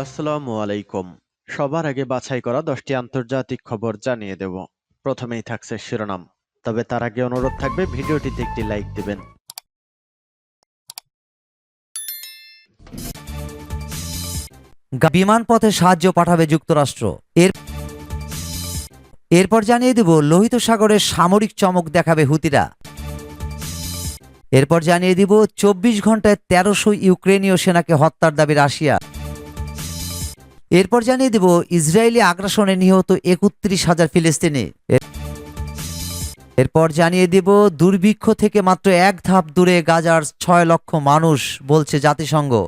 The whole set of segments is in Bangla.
আসসালামু আলাইকুম। সবার আগে বাছাই করা দশটি আন্তর্জাতিক খবর জানিয়ে দেব। প্রথমেই থাকছে শিরোনাম। তবে তার আগে অনুরোধ থাকবে, ভিডিওটিতে একটি লাইক দিবেন। গা- বিমানপথে সাহায্য পাঠাবে যুক্তরাষ্ট্র। এর এরপর জানিয়ে দেব, লোহিত সাগরে সামরিক চমক দেখাবে হুতিরা। এরপর জানিয়ে দিব, চব্বিশ ঘন্টায় তেরোশো ইউক্রেনীয় সেনাকে হত্যার দাবি রাশিয়া। এরপর জানিয়ে দেব, ইসরায়েলি আগ্রাসনে নিহত একত্রিশ হাজার ফিলিস্তিনি। এরপর জানিয়ে দেব, দুর্ভিক্ষ থেকে মাত্র এক ধাপ দূরে গাজার ছয় লক্ষ মানুষ, বলছে জাতিসংঘ।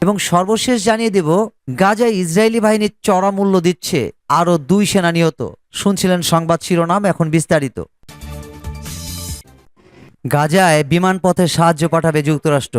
এবং সর্বশেষ জানিয়ে দেব, গাজায় ইসরায়েলি বাহিনীর চড়া মূল্য দিচ্ছে, আরও দুই সেনা নিহত। শুনছিলেন সংবাদ শিরোনাম, এখন বিস্তারিত। গাজায় বিমানপথে সাহায্য পাঠাবে যুক্তরাষ্ট্র।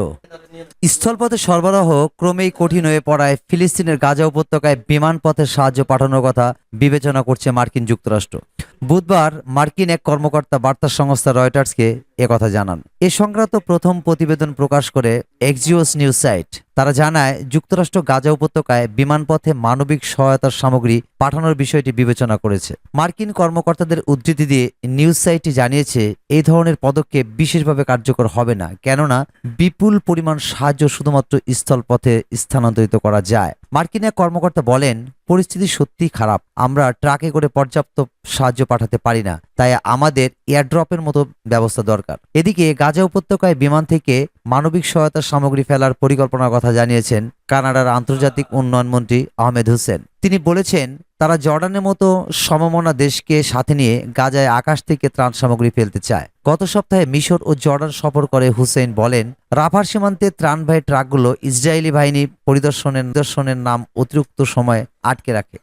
স্থলপথে সরবরাহ ক্রমেই কঠিন হয়ে পড়ায় ফিলিস্তিনের গাজা উপত্যকায় বিমানপথে সাহায্য পাঠানোর কথা বিবেচনা করছে মার্কিন যুক্তরাষ্ট্র। বুধবার মার্কিন এক কর্মকর্তা বার্তা সংস্থা রয়টার্সকে একথা জানান। এ সংক্রান্ত প্রথম প্রতিবেদন প্রকাশ করে এক্সিওস নিউজ সাইট। তারা জানায়, যুক্তরাষ্ট্র গাজা উপত্যকায় বিমানপথে মানবিক সহায়তার সামগ্রী পাঠানোর বিষয়টি বিবেচনা করেছে। মার্কিন কর্মকর্তাদের উদ্ধৃতি দিয়ে নিউজ সাইটটি জানিয়েছে, এই ধরনের পদক্ষেপ বিশেষভাবে কার্যকর হবে না, কেননা বিপুল পরিমাণ সাহায্য শুধুমাত্র স্থলপথে স্থানান্তরিত করা যায়। মার্কিন এক কর্মকর্তা বলেন, পরিস্থিতি সত্যিই খারাপ। আমরা ট্রাকে করে পর্যাপ্ত সাহায্য পাঠাতে পারি না। তাই আমাদের এয়ারড্রপের মতো ব্যবস্থা দরকার। এদিকে গাজা উপত্যকায় বিমান থেকে মানবিক সহায়তা সামগ্রী ফেলার পরিকল্পনার কথা জানিয়েছেন কানাডার আন্তর্জাতিক উন্নয়ন মন্ত্রী আহমেদ হোসেন। তিনি বলেছেন, তারা জর্ডানের মতো সমমনা দেশকে সাথে নিয়ে গাজায় আকাশ থেকে ত্রাণ সামগ্রী ফেলতে চায়। গত সপ্তাহে মিশর ও জর্ডান সফর করে হুসেন বলেন, রাফার সীমান্তে ত্রাণবাহী ট্রাকগুলো ইসরায়েলি বাহিনী পরিদর্শনের, নিদর্শনের নাম অতিরিক্ত সময়ে আটকে রাখে।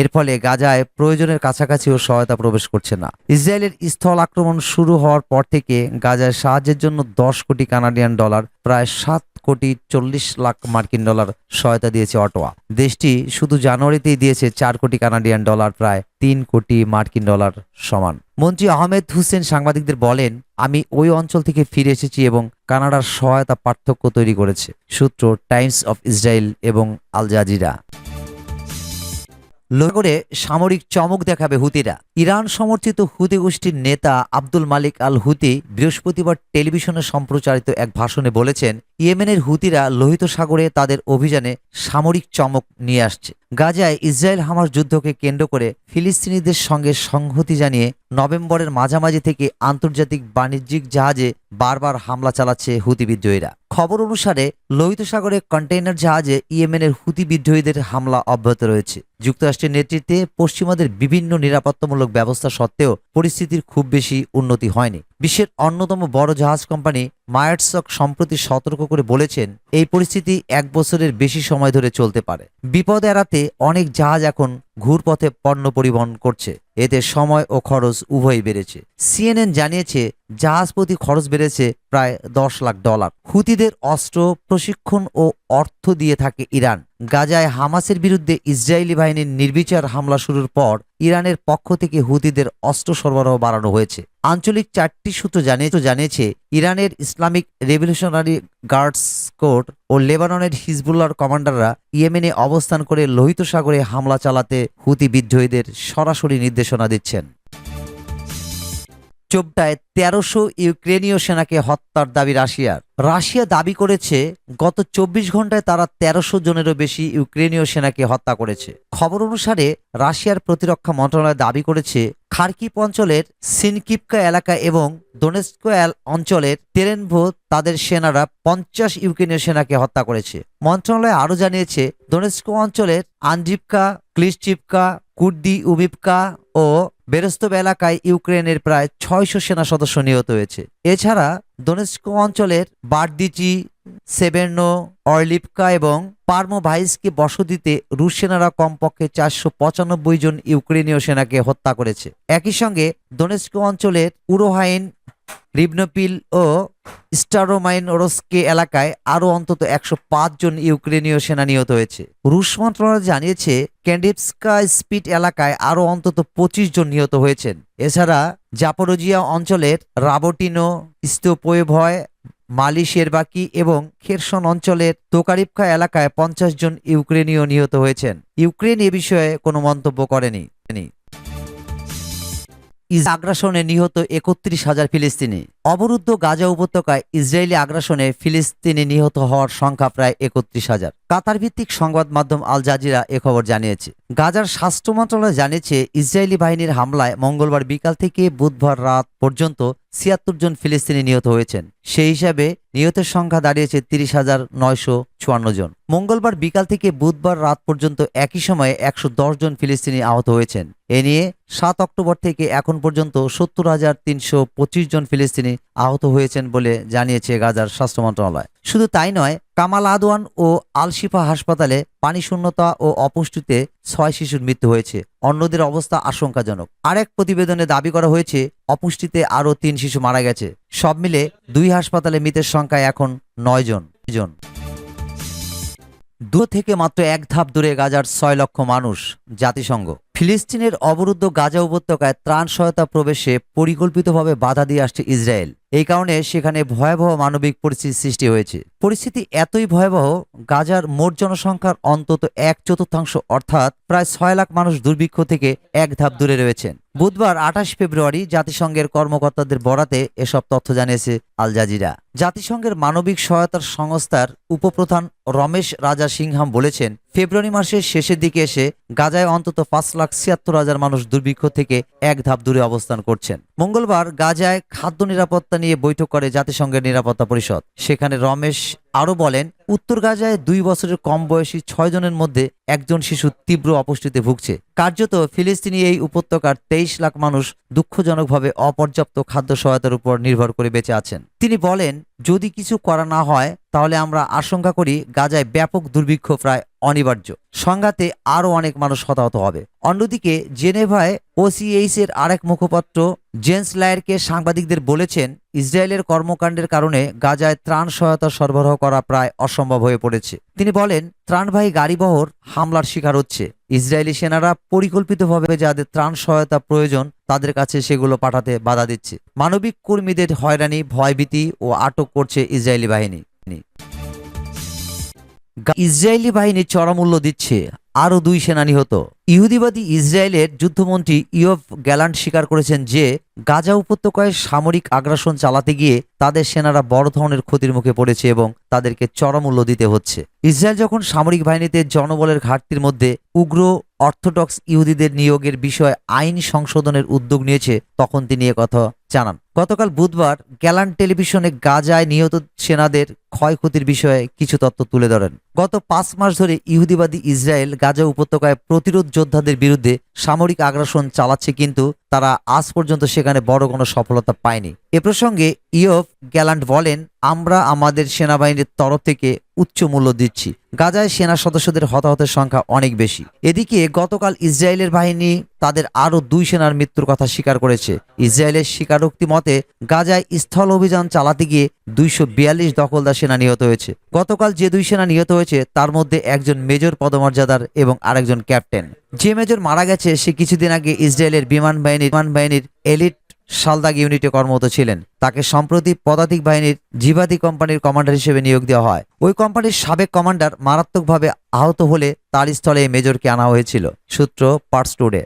এর ফলে গাজায় প্রয়োজনের কাছাকাছিও সহায়তা প্রবেশ করছে না। ইসরায়েলের স্থল আক্রমণ শুরু হওয়ার পর থেকে গাজায় সাহায্যের জন্য দশ কোটি কানাডিয়ান ডলার, প্রায় সাত কোটি চল্লিশ লাখ মার্কিন ডলার সহায়তা দিয়েছে অটোয়া। দেশটি শুধু জানুয়ারিতেই দিয়েছে চার কোটি কানাডিয়ান ডলার, প্রায় তিন কোটি মার্কিন ডলার সমান। মন্ত্রী আহমেদ হুসেন সাংবাদিকদের বলেন, আমি ওই অঞ্চল থেকে ফিরে এসেছি এবং কানাডার সহায়তা পার্থক্য তৈরি করেছে। সূত্র টাইমস অফ ইসরায়েল এবং আল জাজিরা। করে সামরিক চমক দেখাবে হুতিরা। ইরান সমর্থিত হুতি গোষ্ঠীর নেতা আব্দুল মালিক আল হুতি বৃহস্পতিবার টেলিভিশনে সম্প্রচারিত এক ভাষণে বলেছেন ইয়েমেনের হুতিরা লোহিত সাগরে তাদের অভিযানে সামরিক চমক নিয়ে আসছে। গাজায় ইসরায়েল হামাস যুদ্ধকে কেন্দ্র করে ফিলিস্তিনিদের সঙ্গে সংহতি জানিয়ে নভেম্বরের মাঝামাঝি থেকে আন্তর্জাতিক বাণিজ্যিক জাহাজে বারবার হামলা চালাচ্ছে হুতি বিদ্রোহীরা। খবর অনুসারে, লোহিত সাগরে কন্টেইনার জাহাজে ইয়েমেনের হুতি বিদ্রোহীদের হামলা অব্যাহত রয়েছে। যুক্তরাষ্ট্রের নেতৃত্বে পশ্চিমাদের বিভিন্ন নিরাপত্তামূলক ব্যবস্থা সত্ত্বেও পরিস্থিতির খুব বেশি উন্নতি হয়নি। বিশ্বের অন্যতম বড় জাহাজ কোম্পানি মায়ার্সক সম্প্রতি সতর্ক করে বলেছেন, এই পরিস্থিতি এক বছরের বেশি সময় ধরে চলতে পারে। বিপদ এড়াতে অনেক জাহাজ এখন ঘুরপথে পণ্য পরিবহন করছে। এতে সময় ও খরচ উভয়ই বেড়েছে। সিএনএন জানিয়েছে, জাহাজ প্রতি খরচ বেড়েছে প্রায় দশ লাখ ডলার। হুতিদের অস্ত্র, প্রশিক্ষণ ও অর্থ দিয়ে থাকে ইরান। গাজায় হামাসের বিরুদ্ধে ইসরায়েলি বাহিনীর নির্বিচার হামলা শুরুর পর ইরানের পক্ষ থেকে হুতিদের অস্ত্র সরবরাহ বাড়ানো হয়েছে। আঞ্চলিক চারটি সূত্র জানিয়ে জানিয়েছে ইরানের ইসলামিক রেভলিউশনারি গার্ডস কোর্ট ও লেবাননের হিজবুল্লার কমান্ডাররা ইয়েমেনে অবস্থান করে লোহিত সাগরে হামলা চালাতে হুতি বিদ্রোহীদের সরাসরি নির্দেশনা দিচ্ছেন। চোপটায় তেরোশো ইউক্রেনীয় সেনাকে হত্যার দাবি রাশিয়ার। রাশিয়া দাবি করেছে, গত চব্বিশ ঘন্টায় তারা তেরোশো জনেরও বেশি ইউক্রেনীয় সেনাকে হত্যা করেছে। খবর অনুসারে, রাশিয়ার প্রতিরক্ষা মন্ত্রণালয় দাবি করেছে খার্কিপ অঞ্চলের সিনকিপকা এলাকা এবং দোনেস্কো অঞ্চলের তেরেনভো তাদের সেনারা পঞ্চাশ ইউক্রেনীয় সেনাকে হত্যা করেছে। মন্ত্রণালয় আরও জানিয়েছে, দোনেস্কো অঞ্চলের আনজিপকা ক্লিসচিপকা কুর্দি উবিপকা ও বেরস্তব এলাকায় ইউক্রেনের প্রায় ছয়শো সেনা সদস্য নিহত হয়েছে। এছাড়া দোনেস্ক অঞ্চলের বার্দিচি সেবেন্ন অরলিপকা এবং পার্মোভাইসকে বসতিতে রুশ সেনারা কমপক্ষে চারশো পঁচানব্বই জন ইউক্রেনীয় সেনাকে হত্যা করেছে। একই সঙ্গে দোনেস্ক অঞ্চলের উরোহাইন রিবনোপিল ও স্টারোমাইনরস্কে এলাকায় আরও অন্তত একশো পাঁচ জন ইউক্রেনীয় সেনা নিহত হয়েছে। রুশ মন্ত্রণালয় জানিয়েছে ক্যান্ডিপস্কা স্পিড এলাকায় আরও অন্তত পঁচিশ জন নিহত হয়েছেন। এছাড়া জাপরোজিয়া অঞ্চলের রাবোটিনো, স্তোপোয়েভয় মালি শেরবাকি এবং খেরসন অঞ্চলের তোকারিপখা এলাকায় পঞ্চাশ জন ইউক্রেনীয় নিহত হয়েছেন। ইউক্রেন এ বিষয়ে কোনো মন্তব্য করেনি। ইস আগ্রাসনে নিহত একত্রিশ হাজার ফিলিস্তিনি। অবরুদ্ধ গাজা উপত্যকায় ইসরায়েলি আগ্রাসনে ফিলিস্তিনি নিহত হওয়ার সংখ্যা প্রায় একত্রিশ হাজার। কাতার ভিত্তিক সংবাদ মাধ্যম আল জাজিরা খবর জানিয়েছে। গাজার স্বাস্থ্য মন্ত্রণালয় জানিয়েছে, ইসরায়েলি বাহিনীর হামলায় মঙ্গলবার বিকাল থেকে বুধবার রাত পর্যন্ত ছিয়াত্তর জন ফিলিস্তিনি নিহত হয়েছেন। সেই হিসাবে নিহতের সংখ্যা দাঁড়িয়েছে তিরিশ হাজার নয়শো চুয়ান্ন জন। মঙ্গলবার বিকাল থেকে বুধবার রাত পর্যন্ত একই সময়ে একশো দশ জন ফিলিস্তিনি আহত হয়েছেন। এ নিয়ে সাত অক্টোবর থেকে এখন পর্যন্ত সত্তর হাজার তিনশো পঁচিশ জন ফিলিস্তিনি আহত হয়েছেন বলে জানিয়েছে গাজার স্বাস্থ্য মন্ত্রণালয়। শুধু তাই নয়, কামাল আদওয়ান ও আলশিফা হাসপাতালে পানি শূন্যতা ও অপুষ্টিতে ছয় শিশুর মৃত্যু হয়েছে। অন্যদের অবস্থা আশঙ্কাজনক। আরেক প্রতিবেদনে দাবি করা হয়েছে, অপুষ্টিতে আরও তিন শিশু মারা গেছে। সব মিলে দুই হাসপাতালে মৃতের সংখ্যা এখন নয় জন। জন। দু থেকে মাত্র এক ধাপ দূরে গাজার ছয় লক্ষ মানুষ জাতিসংঘ। ফিলিস্তিনের অবরুদ্ধ গাজা উপত্যকায় ত্রাণ সহায়তা প্রবেশে পরিকল্পিতভাবে বাধা দিয়ে আসছে ইসরায়েল। এই কারণে সেখানে ভয়াবহ মানবিক পরিস্থিতির সৃষ্টি হয়েছে। পরিস্থিতি এতই ভয়াবহ, গাজার মোট জনসংখ্যার অন্তত এক চতুর্থাংশ অর্থাৎ প্রায় ছয় লাখ মানুষ দুর্ভিক্ষ থেকে এক ধাপ দূরে রয়েছেন। বুধবার আঠাশ ফেব্রুয়ারি জাতিসংঘের কর্মকর্তাদের বরাতে এসব তথ্য জানিয়েছে আল জাজিরা। জাতিসংঘের মানবিক সহায়তার সংস্থার উপপ্রধান রমেশ রাজা সিংহাম বলেছেন ফেব্রুয়ারি মাসের শেষের দিকে এসে গাজায় অন্তত পাঁচ লাখ ছিয়াত্তর হাজার মানুষ দুর্ভিক্ষ থেকে এক ধাপ দূরে অবস্থান করছেন। মঙ্গলবার গাজায় খাদ্য নিরাপত্তা নিয়ে বৈঠক করে জাতিসংঘের নিরাপত্তা পরিষদ। সেখানে রমেশ আরও বলেন, উত্তর গাজায় দুই বছরের কম বয়সী ছয় জনের মধ্যে একজন শিশু তীব্র অপুষ্টিতে ভুগছে। কার্যত ফিলিস্তিনি এই উপত্যকার তেইশ লাখ মানুষ দুঃখজনকভাবে অপর্যাপ্ত খাদ্য সহায়তার উপর নির্ভর করে বেঁচে আছেন। তিনি বলেন, যদি কিছু করা না হয়, তাহলে আমরা আশঙ্কা করি গাজায় ব্যাপক দুর্ভিক্ষ প্রায় অনিবার্য। সংঘাতে আরও অনেক মানুষ হতাহত হবে। অন্যদিকে জেনেভায় ওসিএইচ এর আরেক মুখপাত্র জেন্স লায়ারকে সাংবাদিকদের বলেছেন, ইসরায়েলের কর্মকাণ্ডের কারণে গাজায় ত্রাণ সহায়তা সরবরাহ করা প্রায় অসম্ভব হয়ে পড়েছে। তিনি বলেন, ত্রাণবাহী গাড়িবহর হামলার শিকার হচ্ছে। ইসরায়েলি সেনারা পরিকল্পিতভাবে যাদের ত্রাণ সহায়তা প্রয়োজন, তাদের কাছে সেগুলো পাঠাতে বাধা দিচ্ছে। মানবিক কর্মীদের হয়রানি, ভয়ভীতি ও আটক করছে ইসরায়েলি বাহিনী। ইসরায়েলি বাহিনী চরমূল্য দিচ্ছে। আরও দুই সেনা নিহত ইহুদিবাদী ইসরায়েলের যুদ্ধমন্ত্রী ইয়ফ গ্যালান্ট স্বীকার করেছেন যে, গাজা উপত্যকায় সামরিক আগ্রাসন চালাতে গিয়ে তাদের সেনারা বড় ধরনের ক্ষতির মুখে পড়েছে এবং তাদেরকে চরমূল্য দিতে হচ্ছে। ইসরায়েল যখন সামরিক বাহিনীতে জনবলের ঘাটতির মধ্যে উগ্র অর্থোডক্স ইহুদিদের নিয়োগের বিষয়ে আইন সংশোধনের উদ্যোগ নিয়েছে, তখন তিনি কথা জানান। গতকাল বুধবার গ্যালান টেলিভিশনে গাজায় নিহত সেনাদের ক্ষয়ক্ষতির বিষয়ে কিছু তথ্য তুলে ধরেন। গত পাঁচ মাস ধরে ইহুদিবাদী ইসরায়েল গাজা উপত্যকায় প্রতিরোধ যোদ্ধাদের বিরুদ্ধে সামরিক আগ্রাসন চালাচ্ছে কিন্তু তারা আজ পর্যন্ত সেখানে বড় কোনো সফলতা পায়নি। এ প্রসঙ্গে ইয়ফ গ্যালান্ট বলেন, আমরা আমাদের সেনাবাহিনীর তরফ থেকে উচ্চ মূল্য দিচ্ছি। গাজায় সেনা সদস্যদের হতাহতের সংখ্যা অনেক বেশি। এদিকে গতকাল ইসরায়েলের বাহিনী তাদের আরও দুই সেনার মৃত্যুর কথা স্বীকার করেছে। ইসরায়েলের স্বীকারোক্তি মতে, গাজায় স্থল অভিযান চালাতে গিয়ে দুইশো বিয়াল্লিশ দখলদার সেনা নিহত হয়েছে। গতকাল যে দুই সেনা নিহত হয়েছে, তার মধ্যে একজন মেজর পদমর্যাদার এবং আরেকজন ক্যাপ্টেন। যে মেজর মারা গেছে, সে কিছুদিন আগে ইসরায়েলের বিমান বাহিনীর বিমান বাহিনীর এলিট সালদাগ ইউনিটে কর্মরত ছিলেন। তাকে সম্প্রতি পদাতিক বাহিনীর জিবাদি কোম্পানির কমান্ডার হিসেবে নিয়োগ দেওয়া হয়। ওই কোম্পানির সাবেক কমান্ডার মারাত্মকভাবে আহত হলে তার স্থলে এই মেজরকে আনা হয়েছিল। সূত্র পার্টস টুডে।